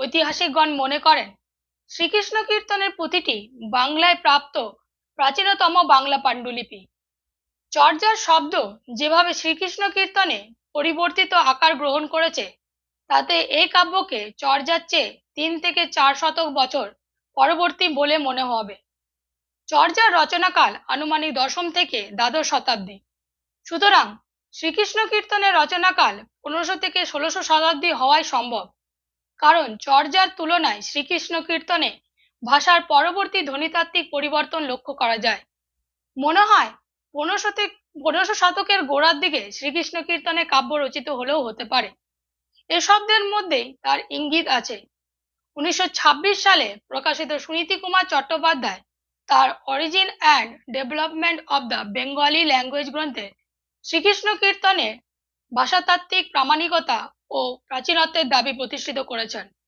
ঐতিহাসিকগণ মনে করেন, শ্রীকৃষ্ণ কীর্তনের প্রতিটি বাংলায় প্রাপ্ত প্রাচীনতম বাংলা পাণ্ডুলিপি। চর্যার শব্দ যেভাবে শ্রীকৃষ্ণ কীর্তনে পরিবর্তিত আকার গ্রহণ করেছে, তাতে এই কাব্যকে চর্যার চেয়ে তিন থেকে চার শতক বছর পরবর্তী বলে মনে হবে। চর্যার রচনাকাল আনুমানিক দশম থেকে দ্বাদশ শতাব্দী। সুতরাং শ্রীকৃষ্ণ কীর্তনের রচনাকাল পনেরোশো থেকে ষোলোশো শতাব্দী হওয়াই সম্ভব। কারণ চর্যার তুলনায় শ্রীকৃষ্ণ কীর্তনে ভাষার পরবর্তী ধ্বনিতাত্ত্বিক পরিবর্তন লক্ষ্য করা যায়। মনে হয় পনেরোশো পনেরোশো শতকের গোড়ার দিকে শ্রীকৃষ্ণ কীর্তনে কাব্য রচিত হলেও হতে পারে। এ শব্দের মধ্যেই তার ইঙ্গিত আছে। উনিশশো ছাব্বিশ সালে প্রকাশিত সুনীতি কুমার চট্টোপাধ্যায় তার origin and development of the Bengali language গ্রন্থে শ্রীকৃষ্ণ কীর্তনে ভাষাতাত্ত্বিক প্রামাণিকতা ও প্রাচীনত্বের দাবি প্রতিষ্ঠিত করেছেন।